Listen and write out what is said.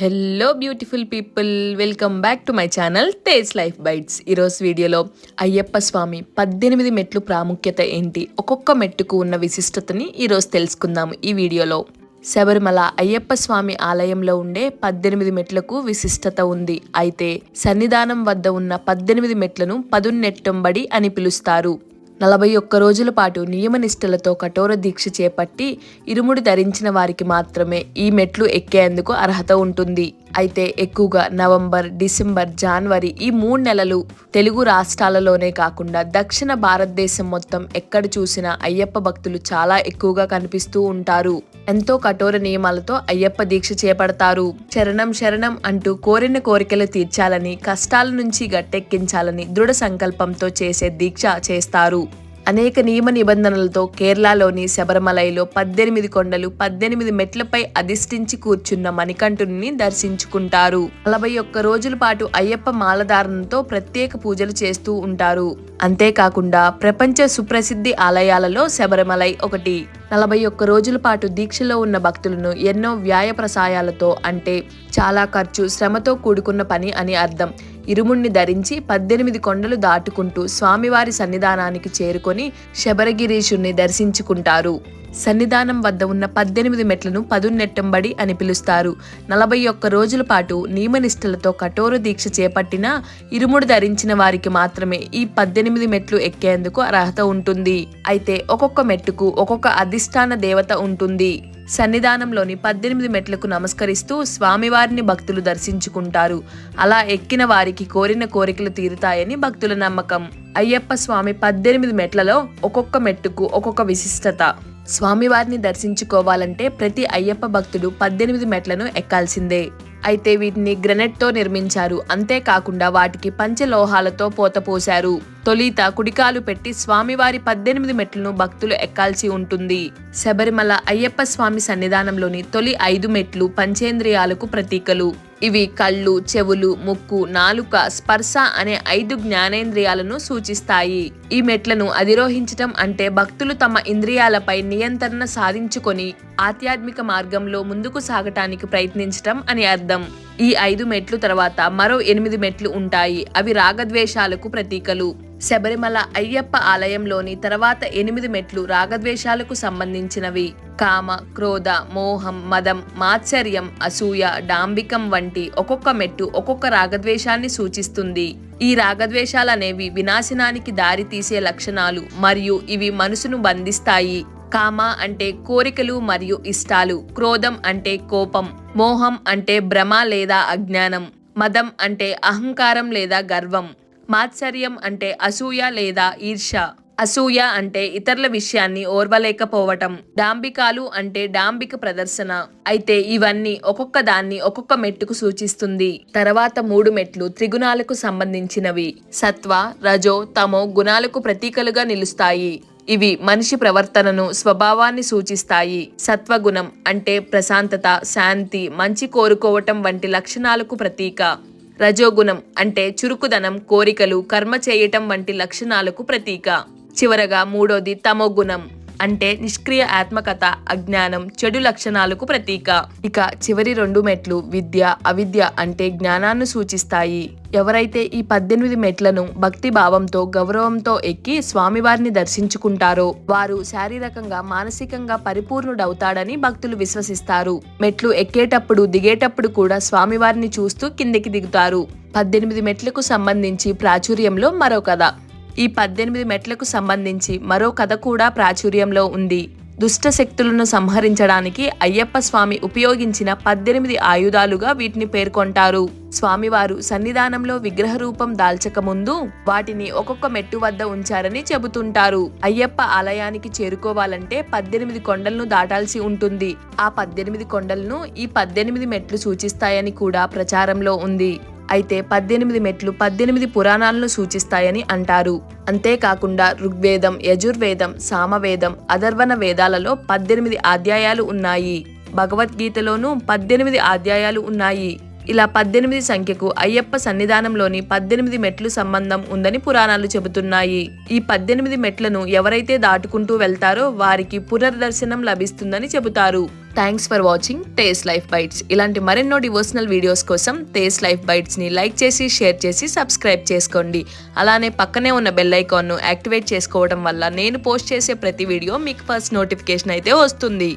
Hello beautiful people welcome back to my channel taste life bytes ఈరోజు వీడియోలో అయ్యప్ప స్వామి పద్దెనిమిది మెట్లు ప్రాముఖ్యత ఏంటి? ఒక్కొక్క మెట్టుకు ఉన్న విశిష్టతని ఈరోజు తెలుసుకుందాము ఈ వీడియోలో. శబరిమల అయ్యప్ప స్వామి ఆలయంలో ఉండే పద్దెనిమిది మెట్లకు విశిష్టత ఉంది. అయితే సన్నిధానం వద్ద ఉన్న పద్దెనిమిది మెట్లను పదున్నెట్టంబడి అని పిలుస్తారు. నలభై ఒక్క రోజుల పాటు నియమనిష్టలతో కఠోర దీక్ష చేపట్టి ఇరుముడి ధరించిన వారికి మాత్రమే ఈ మెట్లు ఎక్కేందుకు అర్హత ఉంటుంది. అయితే ఎక్కువగా నవంబర్ డిసెంబర్ జనవరి ఈ మూడు నెలలు తెలుగు రాష్ట్రాలలోనే కాకుండా దక్షిణ భారతదేశం మొత్తం ఎక్కడ చూసినా అయ్యప్ప భక్తులు చాలా ఎక్కువగా కనిపిస్తూ ఉంటారు. ఎంతో కఠోర నియమాలతో అయ్యప్ప దీక్ష చేపడతారు. శరణం శరణం అంటూ కోరిన కోరికలు తీర్చాలని కష్టాల నుంచి గట్టెక్కించాలని దృఢ సంకల్పంతో చేసే దీక్ష చేస్తారు. అనేక నియమ నిబంధనలతో కేరళలోని శబరిమలైలో పద్దెనిమిది కొండలు పద్దెనిమిది మెట్లపై అధిష్ఠించి కూర్చున్న మణికంఠుని దర్శించుకుంటారు. నలభై ఒక్క రోజుల పాటు అయ్యప్ప మాలధారణతో ప్రత్యేక పూజలు చేస్తూ ఉంటారు. అంతేకాకుండా ప్రపంచ సుప్రసిద్ధి ఆలయాలలో శబరిమలై ఒకటి. నలభై ఒక్క రోజుల పాటు దీక్షలో ఉన్న భక్తులను ఎన్నో వ్యాయ ప్రసాయాలతో అంటే చాలా ఖర్చు శ్రమతో కూడుకున్న పని అని అర్థం. ఇరుముణ్ణి ధరించి పద్దెనిమిది కొండలు దాటుకుంటూ స్వామివారి సన్నిధానానికి చేరుకొని శబరగిరీషుణ్ణి దర్శించుకుంటారు. సన్నిధానం వద్ద ఉన్న పద్దెనిమిది మెట్లను పదున్నెట్టంబడి అని పిలుస్తారు. నలభై ఒక్క రోజుల పాటు నియమనిష్టలతో కఠోర దీక్ష చేపట్టిన ఇరుముడు ధరించిన వారికి మాత్రమే ఈ పద్దెనిమిది మెట్లు ఎక్కేందుకు అర్హత ఉంటుంది. అయితే ఒక్కొక్క మెట్టుకు ఒక్కొక్క అధిష్టాన దేవత ఉంటుంది. సన్నిధానంలోని పద్దెనిమిది మెట్లకు నమస్కరిస్తూ స్వామివారిని భక్తులు దర్శించుకుంటారు. అలా ఎక్కిన వారికి కోరిన కోరికలు తీరుతాయని భక్తుల నమ్మకం. అయ్యప్ప స్వామి పద్దెనిమిది మెట్లలో ఒక్కొక్క మెట్టుకు ఒక్కొక్క విశిష్టత. స్వామివారిని దర్శించుకోవాలంటే ప్రతి అయ్యప్ప భక్తుడు పద్దెనిమిది మెట్లను ఎక్కాల్సిందే. అయితే వీటిని గ్రెనెట్తో నిర్మించారు. అంతేకాకుండా వాటికి పంచలోహాలతో పోత పోశారు. తొలిత కుడికాలు పెట్టి స్వామివారి పద్దెనిమిది మెట్లను భక్తులు ఎక్కాల్సి ఉంటుంది. శబరిమల అయ్యప్ప స్వామి సన్నిధానంలోని తొలి ఐదు మెట్లు పంచేంద్రియాలకు ప్రతీకలు. ఇవి కళ్ళు చెవులు ముక్కు నాలుక స్పర్శ అనే ఐదు జ్ఞానేంద్రియాలను సూచిస్తాయి. ఈ మెట్లను అధిరోహించటం అంటే భక్తులు తమ ఇంద్రియాలపై నియంత్రణ సాధించుకొని ఆధ్యాత్మిక మార్గంలో ముందుకు సాగటానికి ప్రయత్నించటం అని అర్థం. ఈ ఐదు మెట్లు తర్వాత మరో ఎనిమిది మెట్లు ఉంటాయి. అవి రాగద్వేషాలకు ప్రతీకలు. శబరిమల అయ్యప్ప ఆలయంలోని తర్వాత ఎనిమిది మెట్లు రాగద్వేషాలకు సంబంధించినవి. కామ క్రోధ మోహం మదం మాత్సర్యం అసూయ డాంబికం వంటి ఒక్కొక్క మెట్టు ఒక్కొక్క రాగద్వేషాన్ని సూచిస్తుంది. ఈ రాగద్వేషాలనేవి వినాశనానికి దారితీసే లక్షణాలు మరియు ఇవి మనసును బంధిస్తాయి. కామ అంటే కోరికలు మరియు ఇష్టాలు క్రోధం అంటే కోపం మోహం అంటే భ్రమ లేదా అజ్ఞానం మదం అంటే అహంకారం లేదా గర్వం మాత్సర్యం అంటే అసూయ లేదా ఈర్ష అసూయ అంటే ఇతరుల విషయాన్ని ఓర్వలేకపోవటం డాంబికాలు అంటే డాంబిక ప్రదర్శన. అయితే ఇవన్నీ ఒక్కొక్క దాన్ని ఒక్కొక్క మెట్టుకు సూచిస్తుంది. తర్వాత మూడు మెట్లు త్రిగుణాలకు సంబంధించినవి. సత్వ రజో తమో గుణాలకు ప్రతీకలుగా నిలుస్తాయి. ఇవి మనిషి ప్రవర్తనను స్వభావాన్ని సూచిస్తాయి. సత్వగుణం అంటే ప్రశాంతత శాంతి మంచి కోరుకోవటం వంటి లక్షణాలకు ప్రతీక. రజోగుణం అంటే చురుకుదనం కోరికలు కర్మ చేయటం వంటి లక్షణాలకు ప్రతీక. చివరగా మూడోది తమోగుణం. అంటే నిష్క్రియ ఆత్మకథ అజ్ఞానం చెడు లక్షణాలకు ప్రతీక. ఇక చివరి రెండు మెట్లు విద్య అవిద్య అంటే జ్ఞానాన్ని సూచిస్తాయి. ఎవరైతే ఈ పద్దెనిమిది మెట్లను భక్తి భావంతో గౌరవంతో ఎక్కి స్వామివారిని దర్శించుకుంటారో వారు శారీరకంగా మానసికంగా పరిపూర్ణుడవుతాడని భక్తులు విశ్వసిస్తారు. మెట్లు ఎక్కేటప్పుడు దిగేటప్పుడు కూడా స్వామివారిని చూస్తూ కిందికి దిగుతారు. పద్దెనిమిది మెట్లకు సంబంధించి ప్రాచుర్యంలో మరో కథ. ఈ పద్దెనిమిది మెట్లకు సంబంధించి మరో కథ కూడా ప్రాచుర్యంలో ఉంది. దుష్ట శక్తులను సంహరించడానికి అయ్యప్ప స్వామి ఉపయోగించిన పద్దెనిమిది ఆయుధాలుగా వీటిని పేర్కొంటారు. స్వామివారు సన్నిధానంలో విగ్రహ రూపం దాల్చక ముందు వాటిని ఒక్కొక్క మెట్టు వద్ద ఉంచారని చెబుతుంటారు. అయ్యప్ప ఆలయానికి చేరుకోవాలంటే పద్దెనిమిది కొండలను దాటాల్సి ఉంటుంది. ఆ పద్దెనిమిది కొండలను ఈ పద్దెనిమిది మెట్లు సూచిస్తాయని కూడా ప్రచారంలో ఉంది. అయితే పద్దెనిమిది మెట్లు పద్దెనిమిది పురాణాలను సూచిస్తాయని అంటారు. అంతేకాకుండా ఋగ్వేదం యజుర్వేదం సామవేదం అధర్వణ వేదాలలో పద్దెనిమిది అధ్యాయాలు ఉన్నాయి. భగవద్గీతలోనూ పద్దెనిమిది అధ్యాయాలు ఉన్నాయి. ఇలా పద్దెనిమిది సంఖ్యకు అయ్యప్ప సన్నిధానంలోని పద్దెనిమిది మెట్లు సంబంధం ఉందని పురాణాలు చెబుతున్నాయి. ఈ పద్దెనిమిది మెట్లను ఎవరైతే దాటుకుంటూ వెళ్తారో వారికి పునర్దర్శనం లభిస్తుందని చెబుతారు. Thanks for watching taste life bytes ఇలాంటి మరెన్నో డివోషనల్ వీడియోస్ కోసం టేస్ట్ లైఫ్ బైట్స్ని లైక్ చేసి షేర్ చేసి సబ్స్క్రైబ్ చేసుకోండి. అలానే పక్కనే ఉన్న బెల్ ఐకాన్ను యాక్టివేట్ చేసుకోవడం వల్ల నేను పోస్ట్ చేసే ప్రతి వీడియో మీకు ఫస్ట్ నోటిఫికేషన్ అయితే వస్తుంది.